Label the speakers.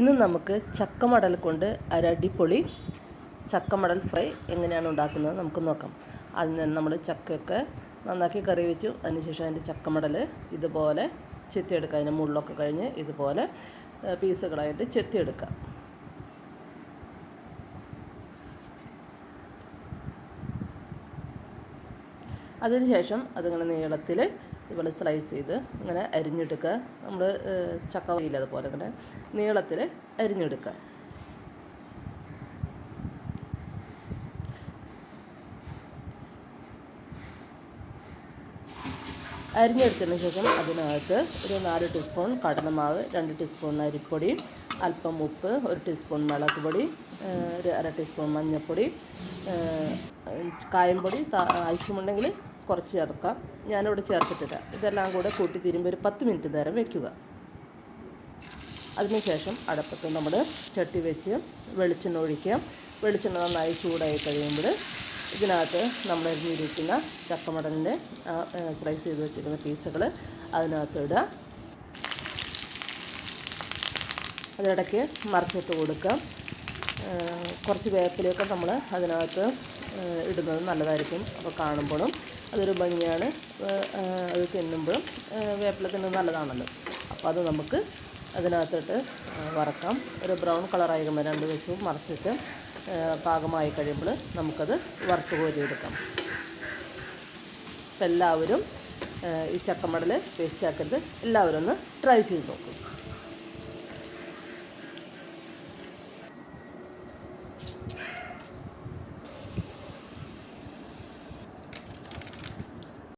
Speaker 1: ഇന്ന് നമുക്ക് ചക്കമടൽ കൊണ്ട് ഒരടിപൊളി ചക്കമടൽ ഫ്രൈ എങ്ങനെയാണ് ഉണ്ടാക്കുന്നത് നമുക്ക് നോക്കാം. അതിന് നമ്മൾ ചക്കയൊക്കെ നന്നാക്കി കറി വെച്ചു. അതിനുശേഷം അതിന്റെ ചക്കമടൽ ഇതുപോലെ ചെത്തിയെടുക്കുക. അതിന്റെ മുള്ളൊക്കെ കഴിഞ്ഞ് ഇതുപോലെ പീസുകളായിട്ട് ചെത്തിയെടുക്കുക. അതിനുശേഷം അതിങ്ങനെ നീളത്തിൽ ഇതുപോലെ സ്ലൈസ് ചെയ്ത് ഇങ്ങനെ അരിഞ്ഞെടുക്കുക. നമ്മൾ ചക്ക വയ്യില്ല അതുപോലെ ഇങ്ങനെ നീളത്തിൽ അരിഞ്ഞെടുക്കുക. അരിഞ്ഞെടുത്തതിന് ശേഷം അതിനകത്ത് ഒരു നാല് ടീസ്പൂൺ കടലമാവ് രണ്ട് ടീസ്പൂൺ അരിപ്പൊടി അല്പം ഉപ്പ് ഒരു ടീസ്പൂൺ മുളക് പൊടി ഒരു അര ടീസ്പൂൺ മഞ്ഞൾപ്പൊടി കായംപൊടി ആവശ്യമുണ്ടെങ്കിൽ കുറച്ച് ചേർക്കാം. ഞാനിവിടെ ചേർത്തിട്ടില്ല. ഇതെല്ലാം കൂടെ കൂട്ടി തിരുമ്പി ഒരു പത്ത് മിനിറ്റ് നേരം വെക്കുക. അതിനുശേഷം അടപ്പത്ത് നമ്മൾ ചട്ടി വെച്ച് വെളിച്ചെണ്ണ ഒഴിക്കുക വെളിച്ചെണ്ണ നന്നായി ചൂടായി കഴിയുമ്പോൾ ഇതിനകത്ത് നമ്മൾ എരിഞ്ഞിരിക്കുന്ന ചക്കമടലിന്റെ സ്ലൈസ് ചെയ്ത് വെച്ചിരിക്കുന്ന പീസുകൾ അതിനകത്ത് ഇടുക. അതിനിടയ്ക്ക് മറിച്ചിട്ട് കൊടുക്കാം. കുറച്ച് വേപ്പിലൊക്കെ നമ്മൾ അതിനകത്ത് ഇടുന്നത് നല്ലതായിരിക്കും. അപ്പോൾ കാണുമ്പോഴും അതൊരു ഭംഗിയാണ്. അത് തിന്നുമ്പോഴും വേപ്പില തിന്നുന്നത് നല്ലതാണല്ലോ. അപ്പോൾ അത് നമുക്ക് അതിനകത്തിട്ട് വറക്കാം. ഒരു ബ്രൗൺ കളറായി രണ്ട് വെച്ച് മറച്ചിട്ട് പാകമായി കഴിയുമ്പോൾ നമുക്കത് വറുത്ത് കോരിയെടുക്കാം. എടുക്കാം എല്ലാവരും ഈ ചക്കമടൽ വേസ്റ്റാക്കരുത് എല്ലാവരും ഒന്ന് ട്രൈ ചെയ്ത് നോക്കും.